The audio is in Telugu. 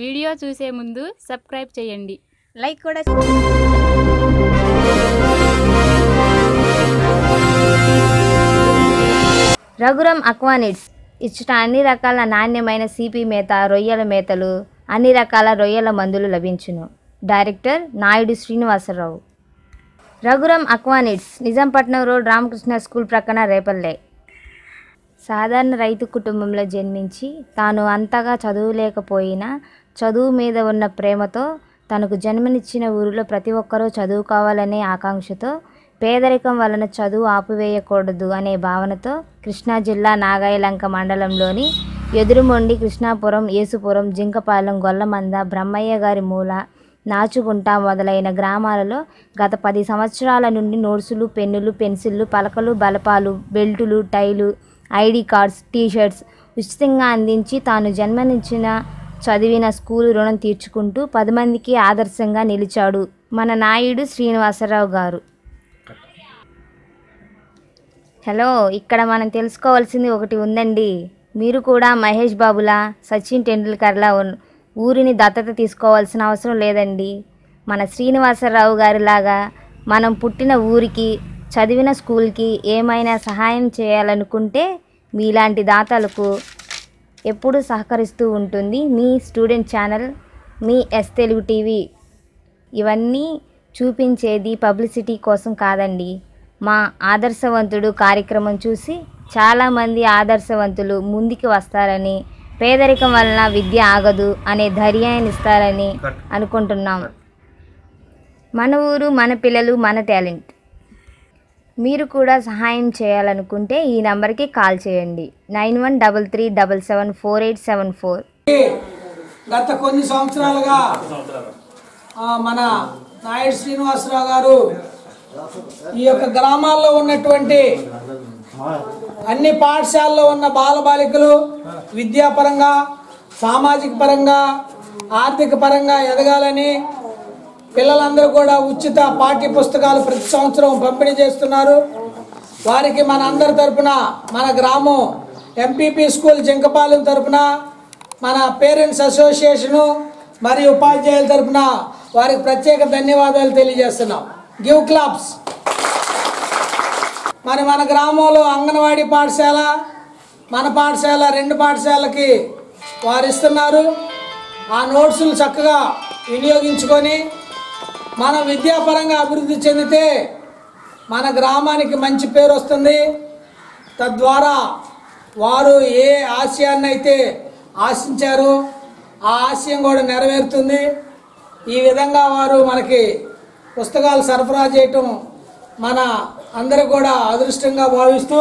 వీడియో చూసే ముందు సబ్స్క్రైబ్ చేయండి. లైక్ కూడా రఘురం అక్వానిడ్స్ ఇచ్చట అన్ని రకాల నాణ్యమైన సిపి మేత రొయ్యల మేతలు అన్ని రకాల రొయ్యల మందులు లభించును. Director Naidu Srinivasarao. Raghuram Aquanids Nizampatnam road Ramakrishna school ప్రక్కన రేపల్లె. సాధారణ రైతు కుటుంబంలో జన్మించి తాను అంతగా చదువులేకపోయినా చదువు మీద ఉన్న ప్రేమతో తనకు జన్మనిచ్చిన ఊరిలో ప్రతి ఒక్కరూ చదువుకోవాలనే ఆకాంక్షతో పేదరికం వలన చదువు ఆపివేయకూడదు అనే భావనతో కృష్ణా జిల్లా నాగాయలంక మండలంలోని ఎదురుమొండి కృష్ణాపురం యేసుపురం జింకపాలెం గొల్లమంద బ్రహ్మయ్య గారి మూల నాచుగుంట మొదలైన గ్రామాలలో గత పది సంవత్సరాల నుండి నోట్సులు పెన్నులు పెన్సిళ్ళు పలకలు బలపాలు బెల్టులు టైలు ఐడి కార్డ్స్ టీషర్ట్స్ ఉచితంగా అందించి తాను జన్మనిచ్చిన చదివిన స్కూలు రుణం తీర్చుకుంటూ పది మందికి ఆదర్శంగా నిలిచాడు మన నాయుడు శ్రీనివాసరావు గారు. హలో ఇక్కడ మనం తెలుసుకోవాల్సింది ఒకటి ఉందండి. మీరు కూడా మహేష్ బాబులా సచిన్ టెండూల్కర్లా ఊరిని దత్తత తీసుకోవాల్సిన అవసరం లేదండి. మన శ్రీనివాసరావు గారిలాగా మనం పుట్టిన ఊరికి చదివిన స్కూల్కి ఏమైనా సహాయం చేయాలనుకుంటే మీలాంటి దాతలకు ఎప్పుడూ సహకరిస్తూ ఉంటుంది. మీ స్టూడెంట్ ఛానల్ మీ ఎస్ తెలుగు టీవీ ఇవన్నీ చూపించేది పబ్లిసిటీ కోసం కాదండి. మా ఆదర్శవంతుడు కార్యక్రమం చూసి చాలామంది ఆదర్శవంతులు ముందుకు వస్తారని పేదరికం వలన విద్య ఆగదు అనే ధైర్యాన్ని ఇస్తారని అనుకుంటున్నాం. మన ఊరు మన పిల్లలు మన టాలెంట్. మీరు కూడా సహాయం చేయాలనుకుంటే ఈ నంబర్కి కాల్ చేయండి. Nine one double three double seven four eight seven four. గత కొన్ని సంవత్సరాలుగా మన నాయుడు శ్రీనివాసరావు గారు ఈ యొక్క గ్రామాల్లో ఉన్నటువంటి అన్ని పాఠశాలలో ఉన్న బాలబాలికలు విద్యాపరంగా సామాజిక పరంగా ఆర్థిక పరంగా ఎదగాలని పిల్లలందరూ కూడా ఉచిత పాఠ్య పుస్తకాలు ప్రతి సంవత్సరం పంపిణీ చేస్తున్నారు. వారికి మన అందరి తరపున మన గ్రామం ఎంపీపీ స్కూల్ జింకపాలెం తరపున మన పేరెంట్స్ అసోసియేషను మరియు ఉపాధ్యాయుల తరపున వారికి ప్రత్యేక ధన్యవాదాలు తెలియజేస్తున్నాం. Give claps. మరి మన గ్రామంలో అంగన్వాడీ పాఠశాల మన పాఠశాల రెండు పాఠశాలకి వారు ఇస్తున్నారు ఆ నోట్సులు చక్కగా వినియోగించుకొని మనం విద్యాపరంగా అభివృద్ధి చెందితే మన గ్రామానికి మంచి పేరు వస్తుంది. తద్వారా వారు ఏ ఆశయాన్ని అయితే ఆశించారో ఆ ఆశయం కూడా నెరవేరుతుంది. ఈ విధంగా వారు మనకి పుస్తకాలు సరఫరా చేయటం మన అందరూ కూడా అదృష్టంగా భావిస్తూ